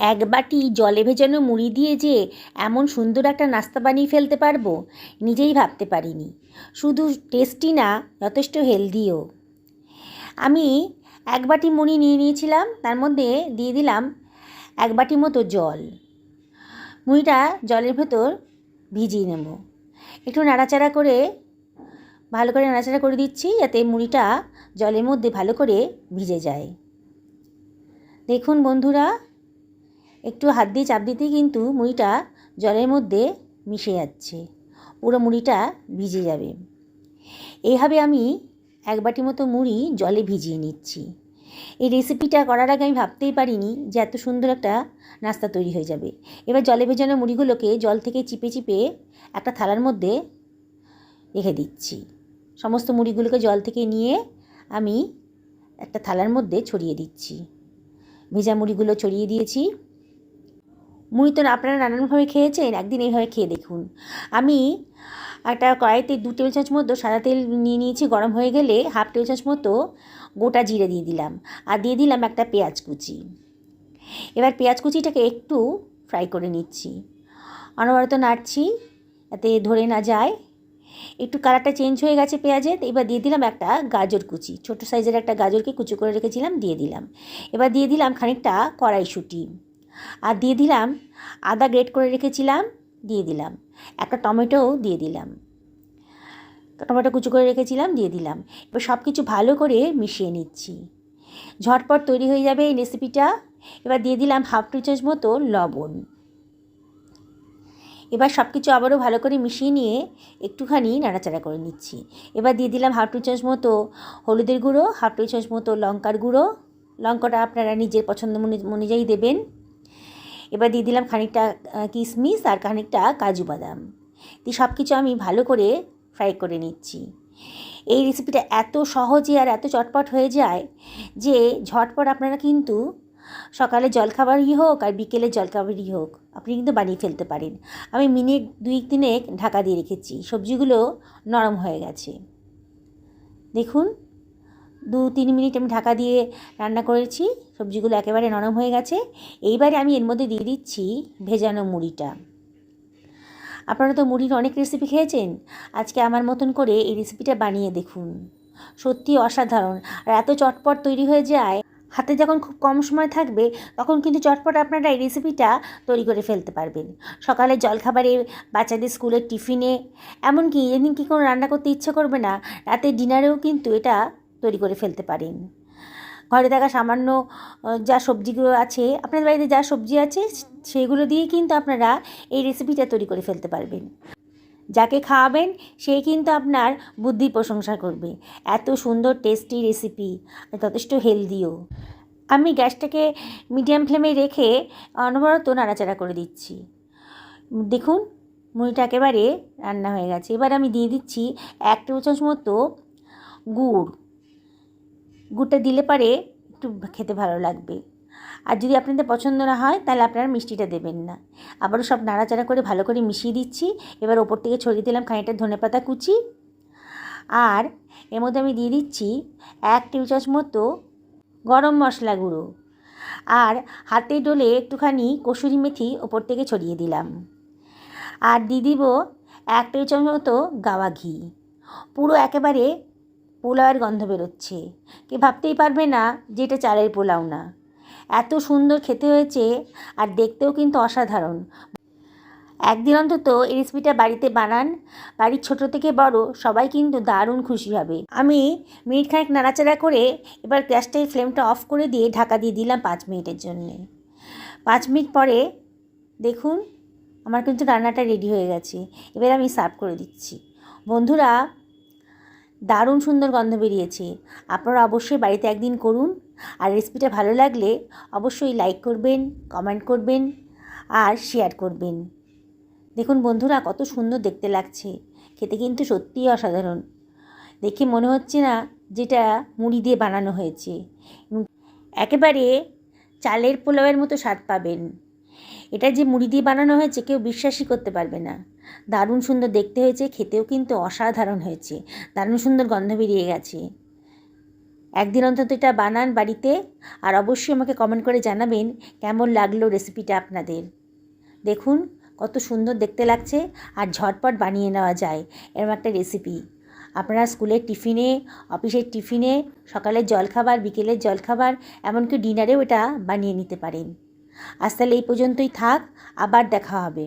এক বাটি জলে ভেজানো মুড়ি দিয়ে যে এমন সুন্দর একটা নাস্তা বানিয়ে ফেলতে পারব, নিজেই ভাবতে পারিনি। শুধু টেস্টি না, যথেষ্ট হেলদিও আমি এক বাটি মুড়ি নিয়ে নিয়েছিলাম, তার মধ্যে দিয়ে দিলাম এক বাটি মতো জল। মুড়িটা জলের ভেতর ভিজিয়ে নেব। একটু নাড়াচাড়া করে, ভালো করে নাড়াচাড়া করে দিচ্ছি যাতে মুড়িটা জলের মধ্যে ভালো করে ভিজে যায়। দেখুন বন্ধুরা একটু হাত দিয়ে চাপ দিতেই কিন্তু মুড়িটা জলের মধ্যে মিশে যাচ্ছে। পুরো মুড়িটা ভিজে যাবে। এইভাবে আমি এক বাটি মতো মুড়ি জলে ভিজিয়ে নিচ্ছি। এই রেসিপিটা করার আগে আমি ভাবতেই পারিনি যে এত সুন্দর একটা নাস্তা তৈরি হয়ে যাবে। এবার জলে ভেজানো মুড়িগুলোকে জল থেকে চিপে চিপে একটা থালার মধ্যে রেখে দিচ্ছি। সমস্ত মুড়িগুলোকে জল থেকে নিয়ে আমি একটা থালার মধ্যে ছড়িয়ে দিচ্ছি। ভেজা মুড়িগুলো ছড়িয়ে দিয়েছি। মুড়ি তো আপনারা নানানভাবে খেয়েছেন? একদিন এইভাবে খেয়ে দেখুন। আমি একটা কড়াইতে দু টেবিল চামচ মতো সাদা তেল নিয়ে নিয়েছি, গরম হয়ে গেলে হাফ টেবিল চামচ মতো গোটা জিরে দিয়ে দিলাম। আর দিয়ে দিলাম একটা পেঁয়াজ কুচি। এবার পেঁয়াজ কুচিটাকে একটু ফ্রাই করে নিচ্ছি। অনবরত নাড়ছি যাতে ধরে না যায়। একটু কালারটা চেঞ্জ হয়ে গেছে পেঁয়াজের এবার দিয়ে দিলাম একটা গাজর কুচি। ছোটো সাইজের একটা গাজরকে কুচি করে রেখেছিলাম, দিয়ে দিলাম। এবার দিয়ে দিলাম খানিকটা কড়াইশুঁটি। আর দিয়ে দিলাম আদা গ্রেট করে রেখেছিলাম, দিয়ে দিলাম। একটা টমেটোও দিয়ে দিলাম। টমেটো কুচি করে রেখেছিলাম, দিয়ে দিলাম। এবার সব কিছু ভালো করে মিশিয়ে নিচ্ছি। ঝটপট তৈরি হয়ে যাবে এই রেসিপিটা এবার দিয়ে দিলাম হাফ টি চামচ মতো লবণ। এবার সব কিছু আবারও ভালো করে মিশিয়ে নিয়ে একটুখানি নাড়াচাড়া করে নিচ্ছি। এবার দিয়ে দিলাম হাফ টি চামচ মতো হলুদের গুঁড়ো, হাফ টি চামচ মতো লঙ্কার গুঁড়ো। লঙ্কাটা আপনারা নিজের পছন্দ অনুযায়ী দেবেন। এবার দিয়ে দিলাম খানিকটা কিশমিশ আর খানিকটা কাজু বাদাম। দিয়ে সব কিছু আমি ভালো করে ফ্রাই করে নিচ্ছি। এই রেসিপিটা এত সহজে আর এত চটপট হয়ে যায় যে ঝটপট আপনারা কিন্তু সকালে জলখাবারই হোক আর বিকেলে জলখাবারই হোক, আপনি কিন্তু বানিয়ে ফেলতে পারেন। আমি মিনিট দুই তিনেক ঢাকা দিয়ে রেখেছি, সবজিগুলো নরম হয়ে গেছে। দেখুন দু তিন মিনিট আমি ঢাকা দিয়ে রান্না করেছি, সবজিগুলো একেবারে নরম হয়ে গেছে। এইবারে আমি এর মধ্যে দিয়ে দিচ্ছি ভেজানো মুড়িটা। আপনারা তো মুড়ির অনেক রেসিপি খেয়েছেন? আজকে আমার মতন করে এই রেসিপিটা বানিয়ে দেখুন। সত্যি অসাধারণ। আর এত চটপট তৈরি হয়ে যায়, হাতে যখন খুব কম সময় থাকবে, তখন কিন্তু চটপট আপনারা এই রেসিপিটা তৈরি করে ফেলতে পারবেন। সকালে জলখাবারে, বাচ্চাদের স্কুলের টিফিনে, এমনকি এদিন কি কোনো রান্না করতে ইচ্ছে করবে না, রাতে ডিনারেও কিন্তু এটা তৈরি করে ফেলতে পারেন। ঘরে থাকা সামান্য যা সবজিগুলো আছে, আপনাদের বাড়িতে যা সবজি আছে সেগুলো দিয়েই কিন্তু আপনারা এই রেসিপিটা তৈরি করে ফেলতে পারবেন। যাকে খাওয়াবেন, সে কিন্তু আপনার বুদ্ধির প্রশংসা করবে। এত সুন্দর টেস্টি রেসিপি যথেষ্ট হেলদিও আমি গ্যাসটাকে মিডিয়াম ফ্লেমে রেখে অনবরত নাড়াচাড়া করে দিচ্ছি। দেখুন, মুড়িটা একেবারে রান্না হয়ে গেছে। এবার আমি দিয়ে দিচ্ছি এক টেবিল চামচ মতো গুড়। গুড়টা দিলে পারে একটু খেতে ভালো লাগবে। আর যদি আপনাদের পছন্দ না হয়, তাহলে আপনারা মিষ্টিটা দেবেন না। আবারও সব নাড়াচাড়া করে ভালো করে মিশিয়ে দিচ্ছি। এবার ওপর থেকে ছড়িয়ে দিলাম খানিকটা ধনে পাতা কুচি। আর এর মধ্যে আমি দিয়ে দিচ্ছি এক টেবিল চামচ মতো গরম মশলা গুঁড়ো। আর হাতে ডলে একটুখানি কসুরি মেথি ওপর থেকে ছড়িয়ে দিলাম। আর দিয়ে দিব এক টেবিল চামচ মতো গাওয়া ঘি। পুরো একেবারে পোলাওয়ের গন্ধ বেরোচ্ছে। কে ভাবতেই পারবে না যে এটা চালের পোলাও না। এত সুন্দর খেতে হয়েছে আর দেখতেও কিন্তু অসাধারণ। একদিন অন্তত এই রেসিপিটা বাড়িতে বানান। বাড়ির ছোট থেকে বড় সবাই কিন্তু দারুণ খুশি হবে। আমি মিনিট খানেক নাড়াচাড়া করে এবার গ্যাসটার ফ্লেমটা অফ করে দিয়ে ঢাকা দিয়ে দিলাম পাঁচ মিনিটের জন্যে। পাঁচ মিনিট পরে দেখুন, আমার কিন্তু রান্নাটা রেডি হয়ে গেছে। এবার আমি সার্ভ করে দিচ্ছি। বন্ধুরা দারুণ সুন্দর গন্ধ বেরিয়েছে। আপনারা অবশ্যই বাড়িতে একদিন করুন। আর রেসিপিটা ভালো লাগলে অবশ্যই লাইক করবেন, কমেন্ট করবেন, আর শেয়ার করবেন। দেখুন বন্ধুরা, কত সুন্দর দেখতে লাগছে। খেতে কিন্তু সত্যিই অসাধারণ। দেখে মনে হচ্ছে না যেটা মুড়ি দিয়ে বানানো হয়েছে। একেবারে চালের পোলাওয়ের মতো স্বাদ পাবেন। এটা যে মুড়ি দিয়ে বানানো হয়েছে, কেউ বিশ্বাসই করতে পারবে না। দারুণ সুন্দর দেখতে হয়েছে, খেতেও কিন্তু অসাধারণ হয়েছে। দারুণ সুন্দর গন্ধ বেরিয়ে গেছে। একদিন অন্তত এটা বানান বাড়িতে, আর অবশ্যই আমাকে কমেন্ট করে জানাবেন কেমন লাগল রেসিপিটা আপনাদের। দেখুন, কত সুন্দর দেখতে লাগছে, আর ঝটপট বানিয়ে নেওয়া যায়, এরকম একটা রেসিপি আপনারা স্কুলের টিফিনে, অফিসের টিফিনে, সকালের জলখাবার, বিকেলের জলখাবার, এমনকি ডিনারেও এটা বানিয়ে নিতে পারেন। আজ তাহলে এই পর্যন্তই থাক, আবার দেখা হবে।